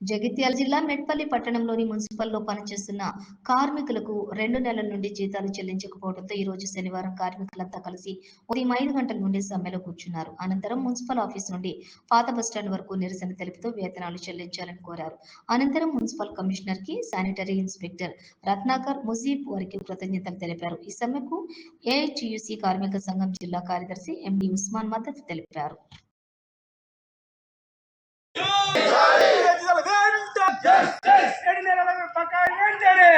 జగిత్యాల జిల్లా మెట్పల్లి పట్టణంలోని మున్సిపల్లో పనిచేస్తున్న కార్మికులకు రెండు నెలల నుండి జీతాలు చెల్లించకపోవడంతో ఈ రోజు శనివారం కార్మికులంతా కలిసి ఉదయం ఐదు గంటల నుండి సమ్మెలో కూర్చున్నారు. అనంతరం మున్సిపల్ ఆఫీస్ నుండి పాత బస్టాండ్ వరకు నిరసన తెలుపుతూ వేతనాలు చెల్లించాలని కోరారు. అనంతరం మున్సిపల్ కమిషనర్కి శానిటరీ ఇన్స్పెక్టర్ రత్నాకర్ ముజీబ్ వారికి కృతజ్ఞతలు తెలిపారు. ఈ సమ్మెకు ఏఐటియుసి కార్మిక సంఘం జిల్లా కార్యదర్శి ఎండి ఉస్మాన్ మద్దతు తెలిపారు. ఏడు నెలల వెంటనే.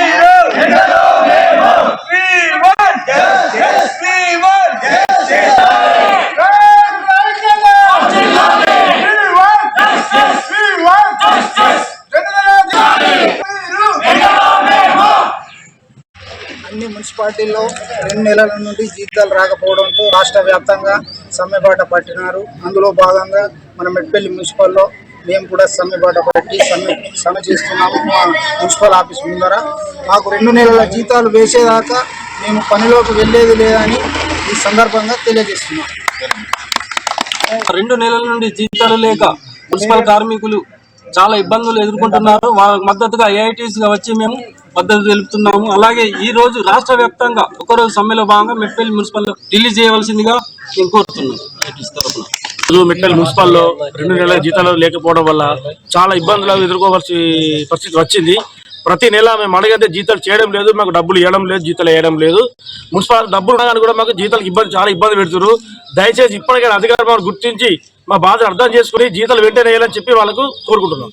మీరు? మీరు? అన్ని మున్సిపాలిటీల్లో రెండు నెలల నుండి జీతాలు రాకపోవడంతో రాష్ట్ర వ్యాప్తంగా సమ్మెబాట పట్టినారు. అందులో భాగంగా మన మెట్పల్లి మున్సిపల్లో మేము కూడా సమ్మెబాట పట్టి సమ్మె సమ్మె చేస్తున్నాము మా మున్సిపల్ ఆఫీస్ ముందర. మాకు రెండు నెలల జీతాలు వేసేదాకా మేము పనిలోకి వెళ్ళేది లేదని ఈ సందర్భంగా తెలియజేస్తున్నాం. రెండు నెలల నుండి జీతాలు లేక మున్సిపల్ కార్మికులు చాలా ఇబ్బందులు ఎదుర్కొంటున్నారు. వాళ్ళకి మద్దతుగా ఏఐటీసీగా వచ్చి మేము మద్దతు తెలుపుతున్నాము. అలాగే ఈ రోజు రాష్ట్ర వ్యాప్తంగా ఒకరోజు సమ్మెలో భాగంగా మెట్పల్లి మున్సిపల్ రిలీజ్ చేయవలసిందిగా నేను కోరుతున్నాను. IITs తరపున రెండు నెలల జీతాలు లేకపోవడం వల్ల చాలా ఇబ్బందులు ఎదుర్కోవాల్సి పరిస్థితి వచ్చింది. ప్రతి నెల మేము అడిగితే జీతాలు చేయడం లేదు మాకు డబ్బులు ఇవ్వడం లేదు జీతాలు వేయడం లేదు. మున్సిపాల్ డబ్బులు ఉండగానే కూడా మాకు జీతాలకు ఇబ్బంది చాలా ఇబ్బంది పెడుతున్నారు దయచేసి ఇప్పటికైనా అధికారులు గుర్తించి మా బాధ అర్థం చేసుకుని జీతాలు వెంటనే వేయాలని చెప్పి వాళ్ళకు కోరుకుంటున్నాం.